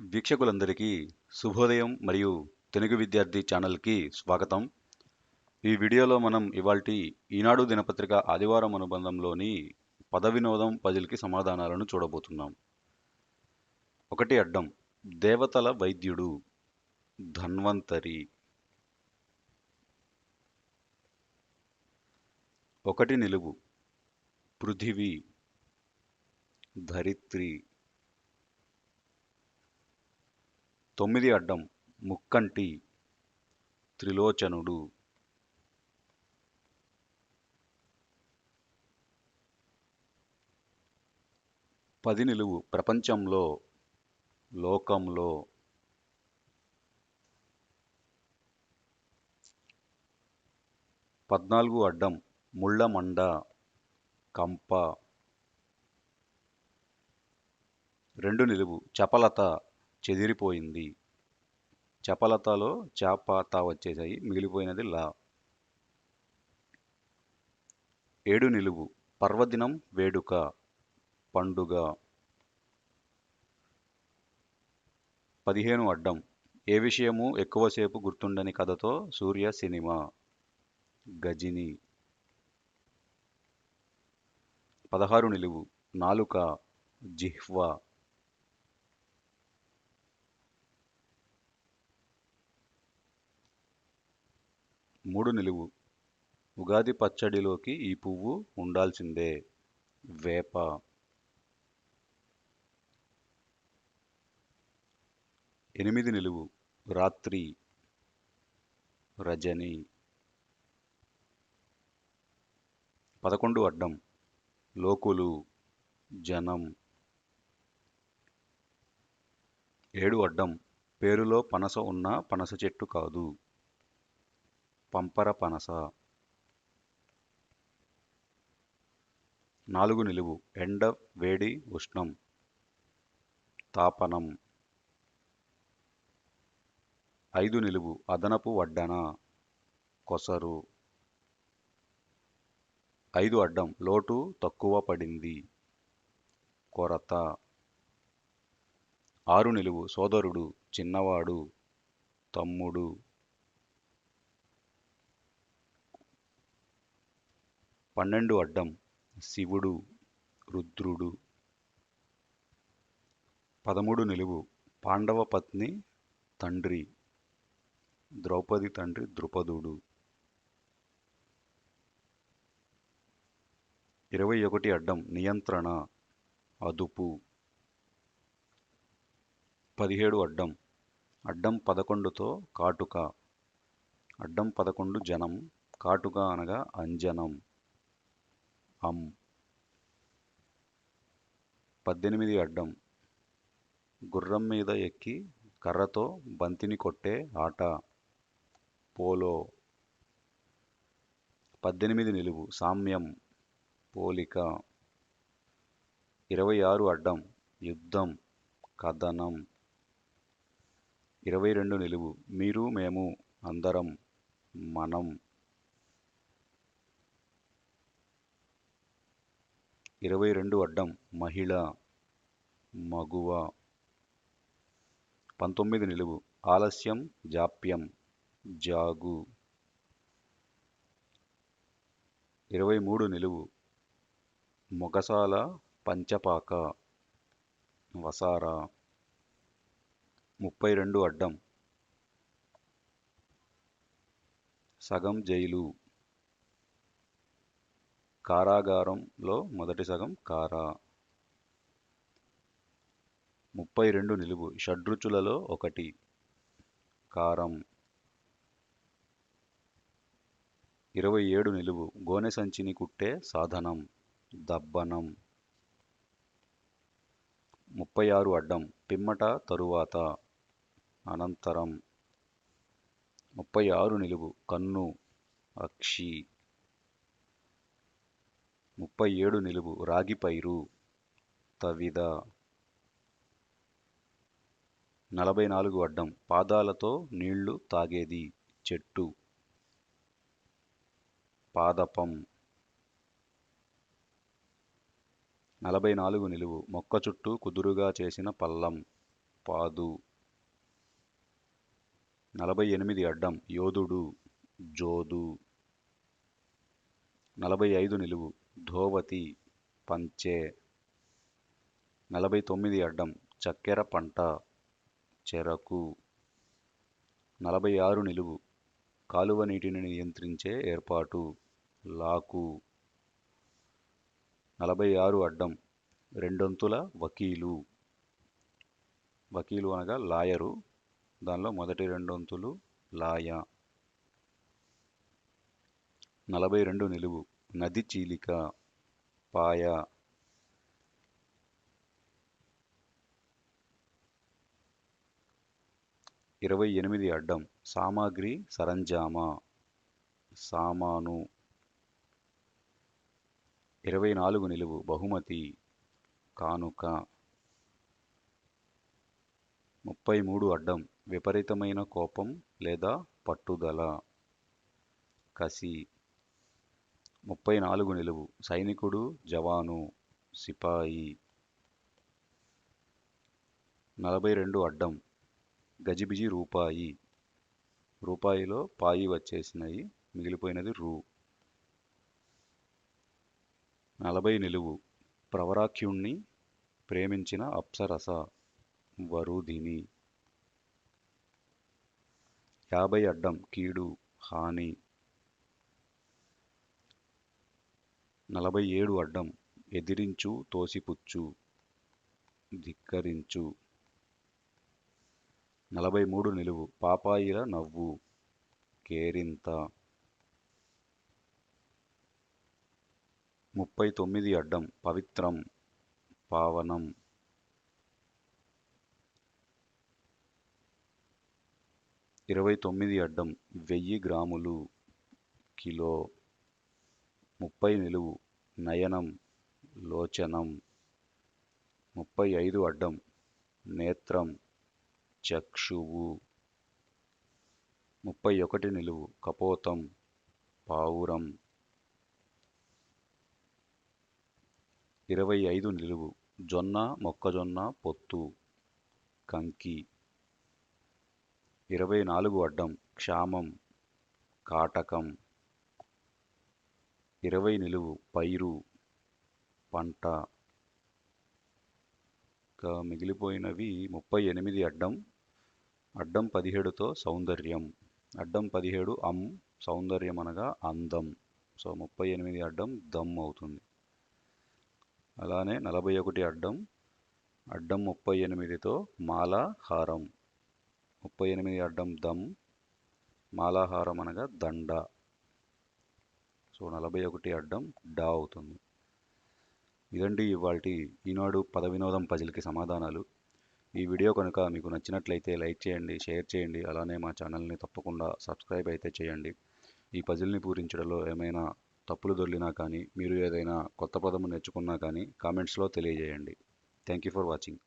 వీక్షకులందరికీ శుభోదయం మరియు తెలుగు విద్యార్థి ఛానల్కి స్వాగతం. ఈ వీడియోలో మనం ఇవాల్టి ఈనాడు దినపత్రిక ఆదివారం అనుబంధంలోని పద వినోదం పజిల్కి సమాధానాలను చూడబోతున్నాం. ఒకటి అడ్డం దేవతల వైద్యుడు ధన్వంతరి. ఒకటి నిలువు పృథివీ ధరిత్రి. తొమ్మిది అడ్డం ముక్కంటి త్రిలోచనుడు. పది నిలువు ప్రపంచంలో లోకంలో. పద్నాలుగు అడ్డం ముళ్ళమండ కంప. రెండు నిలువు చపలత చెదిరిపోయింది. చపలతలో తా వచ్చేసాయి మిగిలిపోయినది లా. ఏడు నిలువు. పర్వదినం వేడుక. పండుగ. పదిహేను అడ్డం. ఏ విషయము ఎక్కువసేపు గుర్తుండని కథతో సూర్య సినిమా. గజిని. పదహారు నిలువు. నాలుక. జిహ్వ. మూడు నిలువు. ఉగాది పచ్చడిలోకి ఈ పువ్వు ఉండాల్సిందే. వేప. ఎనిమిది నిలువు. రాత్రి. రజని. పదకొండు అడ్డం. లోకులు. జనం. ఏడు అడ్డం. పేరులో పనస ఉన్న పనస చెట్టు కాదు. పంపర పనస. నాలుగు నిలువు ఎండ వేడి ఉష్ణం. తాపనం. ఐదు నిలువు అదనపు వడ్డన. కొసరు. ఐదు అడ్డం లోటు తక్కువ పడింది. కొరత. ఆరు నిలువు సోదరుడు చిన్నవాడు తమ్ముడు. పన్నెండు అడ్డం శివుడు రుద్రుడు. పదమూడు నిలువు పాండవ పత్ని తండ్రి. ద్రౌపది తండ్రి ద్రుపదుడు. ఇరవై ఒకటి అడ్డం నియంత్రణ అదుపు. పదిహేడు అడ్డం అడ్డం పదకొండుతో కాటుక. అడ్డం పదకొండు జనం కాటుక అనగా అంజనం. అం పద్దెనిమిది అడ్డం. గుర్రం మీద ఎక్కి కర్రతో బంతిని కొట్టే ఆట. పోలో. పద్దెనిమిది నిలువు. సామ్యం. పోలిక. ఇరవై ఆరు అడ్డం. యుద్ధం. కథనం. ఇరవై రెండు నిలువు. మీరు మేము అందరం మనం. ఇరవై రెండు అడ్డం మహిళ మగువ. పంతొమ్మిది నిలువు. ఆలస్యం జాప్యం జాగు. ఇరవై మూడు నిలువు. మొగసాల పంచపాక వసారా. ముప్పై రెండు అడ్డం. సగం జైలు. కారాగారంలో మొదటి సగం కారా. ముప్పై రెండు నిలువు. షడ్రుచులలో ఒకటి. కారం. ఇరవై ఏడు నిలువు. గోనె సంచిని కుట్టే సాధనం. దబ్బనం. ముప్పై ఆరు అడ్డం. పిమ్మట తరువాత. అనంతరం. ముప్పై ఆరు నిలువు. కన్ను. అక్షి. ముప్పై ఏడు నిలువు. రాగి పైరు. తవిద నలభై నాలుగు అడ్డం. పాదాలతో నీళ్ళు తాగేది. చెట్టు. పాదపం. నలభై నాలుగు నిలువు. మొక్క చుట్టూ కుదురుగా చేసిన పల్లం. పాదు. నలభై ఎనిమిది అడ్డం. యోధుడు. జోదు. నలభై ఐదు నిలువు. ధోవతి పంచె నలభై తొమ్మిది అడ్డం చక్కెర పంట చెరకు నలభై ఆరు నిలువు కాలువ నీటిని నియంత్రించే ఏర్పాటు లాకు నలభై ఆరు అడ్డం రెండొంతుల వకీలు. వకీలు అనగా లాయరు. దానిలో మొదటి రెండొంతులు లాయ. నలభై రెండు నిలువు నది చీలిక పాయ ఇరవై ఎనిమిది అడ్డం సామాగ్రి సరంజామా సామాను ఇరవై నాలుగు నిలువు బహుమతి కానుక ముప్పై మూడు అడ్డం విపరీతమైన కోపం లేదా పట్టుదల కసి ముప్పై నాలుగు నిలువు. సైనికుడు జవాను సిపాయి. నలభై రెండు అడ్డం. గజిబిజి రూపాయి. రూపాయిలో పాయి వచ్చేసినాయి. మిగిలిపోయినది రూ. నలభై నిలువు. ప్రవరాఖ్యుణ్ణి ప్రేమించిన అప్సరస వరుధిని. యాభై అడ్డం. కీడు హాని. నలభై ఏడు అడ్డం. ఎదిరించు తోసిపుచ్చు ధిక్కరించు. నలభై మూడు నిలువు. పాపాయిల నవ్వు. కేరింత. ముప్పై తొమ్మిది అడ్డం. పవిత్రం. పావనం. ఇరవై తొమ్మిది అడ్డం. వెయ్యి గ్రాములు. కిలో. ముప్పై నిలువు నయనం లోచనం ముప్పై ఐదు అడ్డం నేత్రం చక్షువు ముప్పై ఒకటి నిలువు కపోతం పావురం ఇరవై ఐదు నిలువు జొన్న మొక్కజొన్న పొత్తు కంకి ఇరవై నాలుగు అడ్డం క్షామం కాటకం ఇరవై నిలువు పైరు పంట ఇంకా మిగిలిపోయినవి ముప్పై ఎనిమిది అడ్డం అడ్డం పదిహేడుతో సౌందర్యం. అడ్డం పదిహేడు అం సౌందర్యం అనగా అందం. సో ముప్పై ఎనిమిది అడ్డం దమ్ అవుతుంది. అలానే నలభై ఒకటి అడ్డం అడ్డం ముప్పై ఎనిమిదితో మాలాహారం. ముప్పై ఎనిమిది అడ్డం దమ్ మాలాహారం అనగా దండ. సో నలభై ఒకటి అడ్డం డా అవుతుంది. ఇదండి ఇవాళ ఈనాడు పద వినోదం పజిల్కి సమాధానాలు. ఈ వీడియో కనుక మీకు నచ్చినట్లయితే లైక్ చేయండి షేర్ చేయండి అలానే మా ఛానల్ని తప్పకుండా సబ్స్క్రైబ్ అయితే చేయండి. ఈ పజిల్ని పూరించడంలో ఏమైనా తప్పులు దొర్లినా కానీ మీరు ఏదైనా కొత్త పదము నేర్చుకున్నా కానీ కామెంట్స్లో తెలియజేయండి. Thank you for watching.